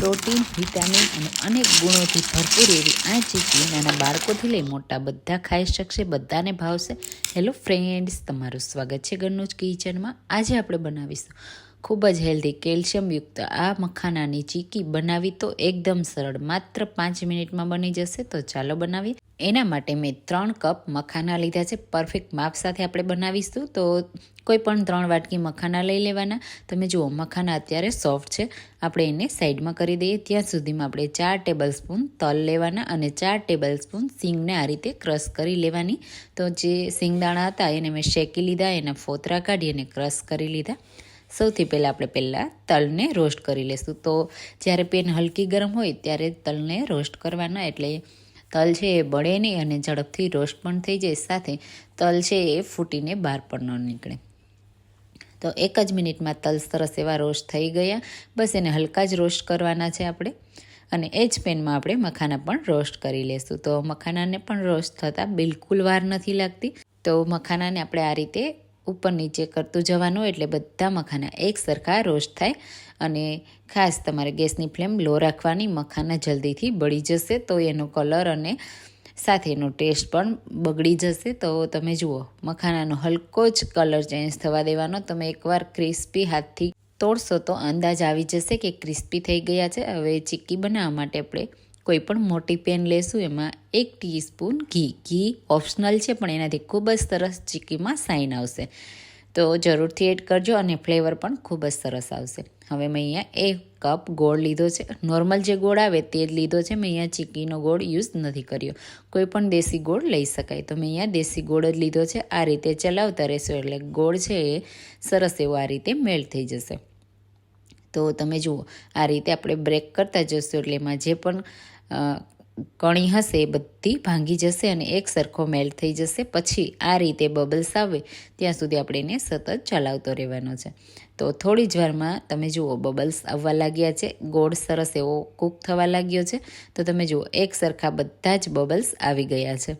Protein, vitamin અને અનેક ગુણોથી ભરપૂર એવી આ ચીકી નાના બાળકોથી લઈ મોટા બધા ખાઈ શકશે, બધાને ભાવશે. હેલો ફ્રેન્ડ્સ તમારું સ્વાગત છે ઘરનું જ કિચનમાં. આજે આપણે બનાવીશું ખૂબ જ હેલ્ધી કેલ્શિયમયુક્ત આ મખાનાની ચીકી. બનાવી તો એકદમ સરળ, માત્ર પાંચ મિનિટમાં બની જશે. તો ચાલો બનાવીએ. એના માટે મેં ત્રણ કપ મખાના લીધા છે. પરફેક્ટ માપ સાથે આપણે બનાવીશું. તો કોઈ પણ ત્રણ વાટકી મખાના લઈ લેવાના. તમે જુઓ, મખાના અત્યારે સોફ્ટ છે. આપણે એને સાઈડમાં કરી દઈએ. ત્યાં સુધીમાં આપણે ચાર ટેબલ સ્પૂન તલ લેવાના અને ચાર ટેબલ સ્પૂન સિંગને આ રીતે ક્રશ કરી લેવાની. તો જે સિંગદાણા હતા એને મેં શેકી લીધા, એના ફોતરા કાઢી અને ક્રશ કરી લીધા. સૌથી પહેલાં આપણે પહેલાં તલને રોસ્ટ કરી લઈશું તો જ્યારે પેન હલકી ગરમ હોય ત્યારે તલને રોસ્ટ કરવાના. એટલે તલ છે એ બળે નહીં અને ઝડપથી રોસ્ટ પણ થઈ જાય, સાથે તલ છે એ ફૂટીને બહાર પણ ન નીકળે. તો એક જ મિનિટમાં તલ સરસ એવા રોસ્ટ થઈ ગયા. બસ એને હલકા જ રોસ્ટ કરવાના છે આપણે. અને એ જ પેનમાં આપણે મખાના પણ રોસ્ટ કરી લેશું. તો મખાનાને પણ રોસ્ટ થતાં બિલકુલ વાર નથી લાગતી. તો મખાનાને આપણે આ રીતે ઉપર નીચે કરતું જવાનું એટલે બધા મખાના એક સરખા રોસ્ટ થાય અને ખાસ તમારે ગેસની ફ્લેમ લો રાખવાની, મખાના જલ્દીથી બળી જશે તો એનો કલર અને સાથે એનો ટેસ્ટ પણ બગડી જશે. તો તમે જુઓ, મખાનાનો હલકો જ કલર ચેન્જ થવા દેવાનો. તમે એકવાર ક્રિસ્પી હાથથી તોડશો તો અંદાજ આવી જશે કે ક્રિસ્પી થઈ ગયા છે. હવે ચીક્કી બનાવવા માટે આપણે કોઈ પણ મોટી પેન લેશું, એમાં એક ટીસ્પૂન ઘી. ઘી ઓપ્શનલ છે, પણ એનાથી ખૂબ જ સરસ ચીકીમાં સાઈન આવશે. તો જરૂરથી એડ કરજો અને ફ્લેવર પણ ખૂબ જ સરસ આવશે. હવે મેં અહીંયા એક કપ ગોળ લીધો છે. નોર્મલ જે ગોળ આવે તે જ લીધો છે. મેં અહીંયા ચીકીનો ગોળ યુઝ નથી કર્યો. કોઈ પણ દેશી ગોળ લઈ શકાય. તો મેં અહીંયા દેશી ગોળ જ લીધો છે. આ રીતે ચલાવતા રહેશો એટલે ગોળ છે એ સરસ એવો આ રીતે મેલ્ટ થઈ જશે. તો તમે જુઓ, આ રીતે આપણે બ્રેક કરતા જશું એટલે એમાં જે પણ કણી હશે એ બધી ભાંગી જશે અને એક સરખો મેલ્ટ થઈ જશે. પછી આ રીતે બબલ્સ આવે, ત્યાં સુધી આપણે એને સતત ચલાવતો રહેવાનો છે. તો થોડી જ વારમાં તમે જુઓ બબલ્સ આવવા લાગ્યા છે. ગોળ સરસ એવો કૂક થવા લાગ્યો છે. તો તમે જુઓ, એક સરખા બધા જ બબલ્સ આવી ગયા છે.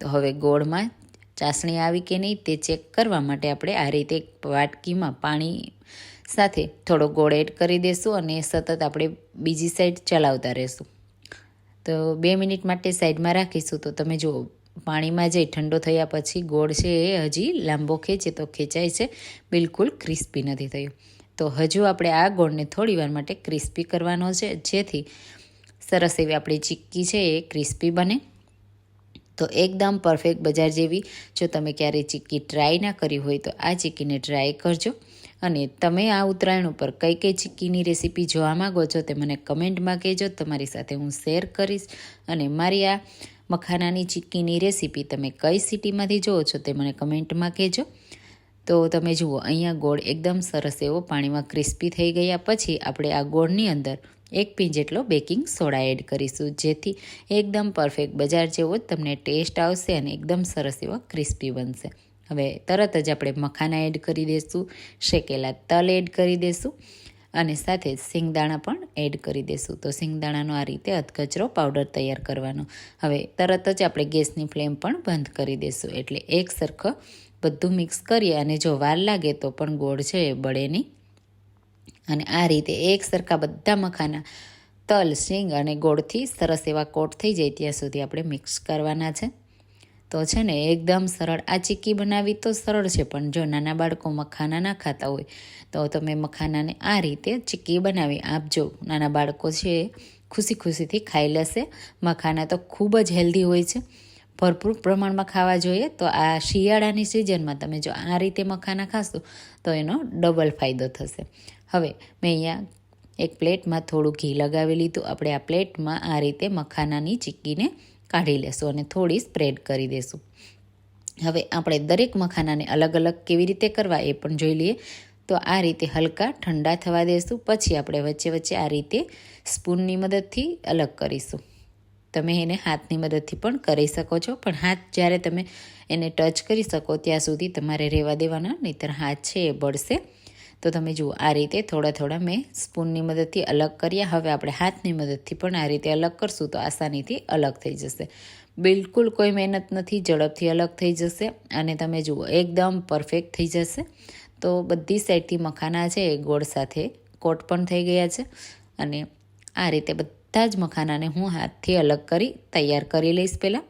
તો હવે ગોળમાં ચાસણી આવી કે નહીં તે ચેક કરવા માટે આપણે આ રીતે વાટકીમાં પાણી સાથે થોડો ગોળ એડ કરી દઈશું અને સતત આપણે બીજી સાઈડ ચલાવતા રહેશું. તો બે મિનિટ માટે સાઈડમાં રાખીશું. તો તમે જુઓ પાણીમાં જઈ ઠંડો થયા પછી ગોળ છે એ હજી લાંબો ખેંચે તો ખેંચાય છે. બિલકુલ ક્રિસ્પી નથી થયું. તો હજુ આપણે આ ગોળને થોડી વાર માટે ક્રિસ્પી કરવાનો છે. જેથી સરસ એવી આપણી ચીક્કી છે એ ક્રિસ્પી બને. તો એકદમ પરફેક્ટ બજાર જેવી જો તમે ક્યારેય ચીક્કી ટ્રાય ના કરી હોય તો આ ચીક્કીને ટ્રાય કરજો. અને તમે આ ઉત્તરાયણ ઉપર કઈ કઈ ચીક્કીની રેસીપી જોવા માગો છો તે મને કમેન્ટમાં કહેજો. તમારી સાથે હું શેર કરીશ અને મારી આ મખાનાની ચીક્કીની રેસીપી તમે કઈ સિટીમાંથી જુઓ છો તે મને કમેન્ટમાં કહેજો. તો તમે જુઓ, અહીંયા ગોળ એકદમ સરસ એવો પાણીમાં ક્રિસ્પી થઈ ગયા પછી આપણે આ ગોળની અંદર એક પિંચ જેટલો બેકિંગ સોડા એડ કરીશું, જેથી એકદમ પરફેક્ટ બજાર જેવો જ તમને ટેસ્ટ આવશે અને એકદમ સરસ એવો ક્રિસ્પી બનશે. હવે તરત જ આપણે મખાના એડ કરી દઈશું શેકેલા તલ એડ કરી દઈશું અને સાથે સિંગદાણા પણ એડ કરી દઈશું તો સિંગદાણાનો આ રીતે અધકચરો પાવડર તૈયાર કરવાનો. હવે તરત જ આપણે ગેસની ફ્લેમ પણ બંધ કરી દઈશું એટલે એક સરખો બધું મિક્સ કરીએ અને જો વાર લાગે તો પણ ગોળ છે એ બળે નહીં. અને આ રીતે એક સરખા બધા મખાના તલ સિંગ અને ગોળથી સરસ એવા કોટ થઈ જાય ત્યાં સુધી આપણે મિક્સ કરવાના છે. તો છે ને, એકદમ સરળ. આ ચીક્કી બનાવી તો સરળ છે, પણ જો નાના બાળકો મખાના ના ખાતા હોય, તો તમે મખાનાને આ રીતે ચીક્કી બનાવી. આપજો નાના બાળકો છે, ખુશી ખુશીથી ખાઈ લેશે. મખાના તો ખૂબ જ હેલ્ધી હોય છે. ભરપૂર પ્રમાણમાં ખાવા જોઈએ. તો આ શિયાળાની સિઝનમાં તમે જો આ રીતે મખાના ખાશો, તો એનો ડબલ ફાયદો થશે. હવે મેં અહીંયા એક પ્લેટમાં થોડું ઘી લગાવી લીધું. આપણે આ પ્લેટમાં આ રીતે મખાનાની ચીક્કીને કાઢી લેશું અને થોડી સ્પ્રેડ કરી દેશું. હવે આપણે દરેક મખાનાને અલગ અલગ કેવી રીતે કરવા એ પણ જોઈ લઈએ. તો આ રીતે હલકા ઠંડા થવા દેશું. પછી આપણે વચ્ચે વચ્ચે આ રીતે સ્પૂનની મદદથી અલગ કરીશું. તમે એને હાથની મદદથી પણ કરી શકો છો. પણ હાથ જ્યારે તમે એને ટચ કરી શકો, ત્યાં સુધી તમારે રહેવા દેવાના, નહીંતર હાથ છે એ બળશે. તો તમે જુઓ, આ રીતે થોડા થોડા મેં સ્પૂનની મદદથી અલગ કર્યા. હવે આપણે હાથની મદદથી પણ આ રીતે અલગ કરશું તો આસાનીથી અલગ થઈ જશે. બિલકુલ કોઈ મહેનત નથી, ઝડપથી અલગ થઈ જશે અને તમે જુઓ, એકદમ પરફેક્ટ થઈ જશે. તો બધી સાઈડથી મખાના છે, એ ગોળ સાથે કોટ પણ થઈ ગયા છે અને આ રીતે બધા જ મખાનાને હું હાથથી અલગ કરી તૈયાર કરી લઈશ પહેલાં.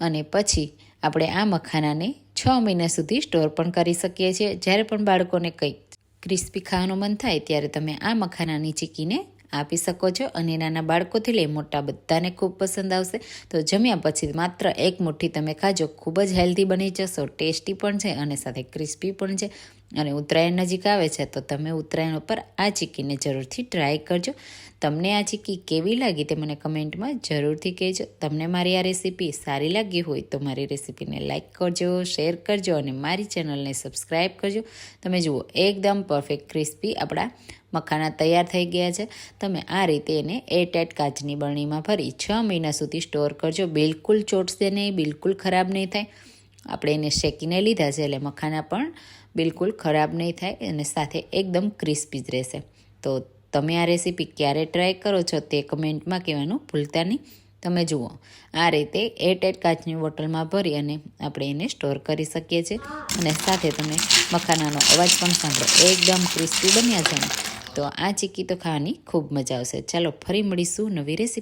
અને પછી આપણે આ મખાનાને છ મહિના સુધી સ્ટોર પણ કરી શકીએ છીએ. જ્યારે પણ બાળકોને કંઈક ક્રિસ્પી ખાવાનું મન થાય, ત્યારે તમે આ મખાનાની ચીકીને આપી શકો છો અને નાના બાળકોથી લઈ મોટા બધાને ખૂબ પસંદ આવશે. તો જમ્યા પછી માત્ર એક મુઠ્ઠી તમે ખાજો. ખૂબ જ હેલ્ધી બની જશો, ટેસ્ટી પણ છે અને સાથે ક્રિસ્પી પણ છે. અને ઉત્તરાયણ નજીક આવે છે, તો તમે ઉત્તરાયણ ઉપર આ ચીકીને જરૂરથી ટ્રાય કરજો. તમને આ ચીકી કેવી લાગી તે મને કમેન્ટમાં જરૂરથી કહેજો. તમને મારી આ રેસીપી સારી લાગી હોય તો મારી રેસીપીને લાઇક કરજો શેર કરજો અને મારી ચેનલને સબસ્ક્રાઈબ કરજો. તમે જુઓ, એકદમ પરફેક્ટ ક્રિસ્પી આપણા મખાના તૈયાર થઈ ગયા છે. તમે આ રીતે એને એરટાઇટ કાચની બરણીમાં ભરી છ મહિના સુધી સ્ટોર કરજો. બિલકુલ ચોટશે નહીં, બિલકુલ ખરાબ નહીં થાય. આપણે એને શેકીને લીધા છે એટલે મખાના પણ બિલકુલ ખરાબ નહીં થાય અને સાથે એકદમ ક્રિસ્પી જ રહેશે. તો તમે આ રેસીપી ક્યારે ટ્રાય કરો છો તે કમેન્ટમાં કહેવાનું ભૂલતા નહીં. તમે જુઓ, આ રીતે એરટાઇટ કાચની બોટલમાં ભરી અને આપણે એને સ્ટોર કરી શકીએ છીએ. અને સાથે તમે મખાનાનો અવાજ પણ સાંભળો. એકદમ ક્રિસ્પી બન્યા છે. તો આ ચીક્કી તો ખાવાની ખૂબ મજા આવશે. ચાલો ફરી મળીશું નવી રેસીપી